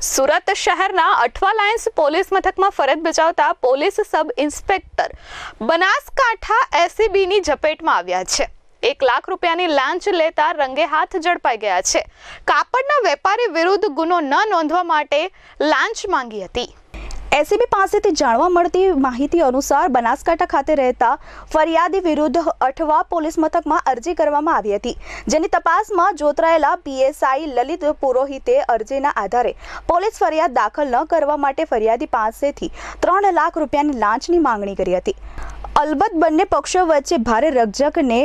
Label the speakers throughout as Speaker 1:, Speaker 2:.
Speaker 1: સુરત શહેરના Athwa Lions police મથકમાં ફરજ બજાવતા પોલીસ સબ ઇન્સ્પેક્ટર બનાસકાંઠા એસીબીની ઝપેટમાં આવ્યા છે. એક લાખ રૂપિયાની લાંચ લેતા રંગે હાથ ઝડપાઈ ગયા છે. કાપડના વેપારી વિરુદ્ધ ગુનો ન નોંધવા માટે લાંચ માંગી હતી. એસીબી પાસેથી જાણવા મળતી માહિતી અનુસાર બનાસકાંઠા ખાતે રહેતા ફરિયાદી વિરુદ્ધ અઠવા પોલીસ મથકમાં અરજી કરવામાં આવી હતી, જેની તપાસમાં જોતરાયેલા પીએસઆઈ લલિત પુરોહિતે અરજીના આધારે પોલીસ ફરિયાદ દાખલ ન કરવા માટે ફરિયાદી પાસેથી ત્રણ લાખ રૂપિયાની લાંચની માંગણી કરી હતી. અલબત્ત બંને પક્ષો વચ્ચે ભારે રકઝકને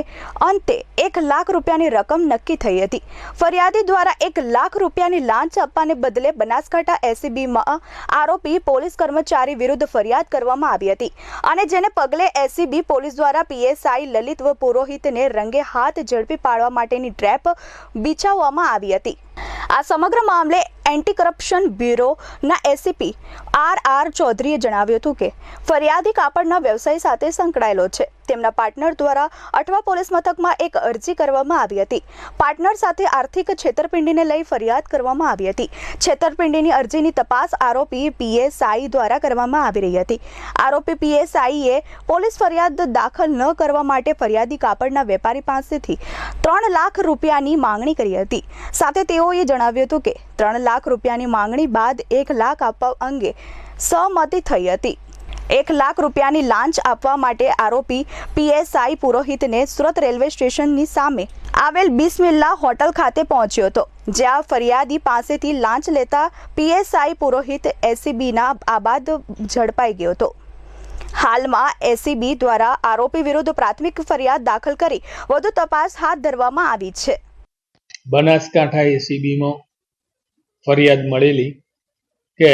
Speaker 1: અંતે એક લાખ રૂપિયાની રકમ નક્કી થઈ હતી. ફરિયાદી દ્વારા એક લાખ રૂપિયાની લાંચ આપવાને બદલે બનાસકાંઠા એસીબીમાં આરોપી પોલીસ કર્મચારી વિરુદ્ધ ફરિયાદ કરવામાં આવી હતી અને જેને પગલે એસીબી પોલીસ દ્વારા પીએસઆઈ લલિત વ પુરોહિતને રંગે હાથ ઝડપી પાડવા માટેની ટ્રેપ બિછાવવામાં આવી હતી. આ સમગ્ર મામલે એન્ટી કરપ્શન બ્યુરોના એસીપી આર આર ચૌધરીએ જણાવ્યું હતું કે ફરિયાદી કાપડના વ્યવસાય સાથે સંકળાયેલો છે. તેમના પાર્ટનર દ્વારા અઠવા પોલીસ મથકમાં એક અરજી કરવામાં આવી હતી. પાર્ટનર સાથે આર્થિક છેતરપિંડીને લઈ ફરિયાદ કરવામાં આવી હતી. છેતરપિંડીની અરજીની તપાસ આરોપી પીએસઆઈ દ્વારા કરવામાં આવી રહી હતી. આરોપી પીએસઆઈએ પોલીસ ફરિયાદ દાખલ ન કરવા માટે ફરિયાદી કાપડના વેપારી પાસેથી ત્રણ લાખ રૂપિયાની માંગણી કરી હતી. સાથે તેઓએ જણાવ્યું હતું કે ત્રણ લાખ રૂપિયાની માંગણી બાદ એક લાખ આપવા અંગે સહમતિ થઈ હતી. એક લાખ રૂપિયાની લાંચ આપવા માટે આરોપી પીએસઆઈ પુરોહિતને સુરત રેલવે સ્ટેશનની સામે આવેલ બિસ્મિલ્લા હોટલ ખાતે પહોંચ્યો હતો, જ્યાં ફરિયાદી પાસેથી લાંચ લેતા પીએસઆઈ પુરોહિત એસીબીના આબાદ ઝડપાઈ ગયો હતો. હાલમાં એસીબી દ્વારા આરોપી વિરુદ્ધ પ્રાથમિક ફરિયાદ દાખલ કરી વધુ તપાસ હાથ ધરવામાં આવી છે.
Speaker 2: બનાસકાંઠા એસીબીમાં ફરિયાદ મળેલી કે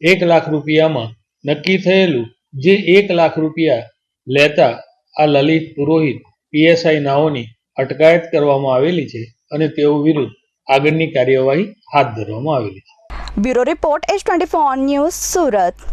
Speaker 2: એક લાખ રૂપિયામાં નક્કી થયેલું જે એક લાખ રૂપિયા લેતા આ લલિત પુરોહિત પીએસઆઈ નાઓની અટકાયત કરવામાં આવેલી છે અને તેઓ વિરુદ્ધ આગળની કાર્યવાહી હાથ ધરવામાં આવેલી છે.
Speaker 1: Bureau report H twenty news Surat.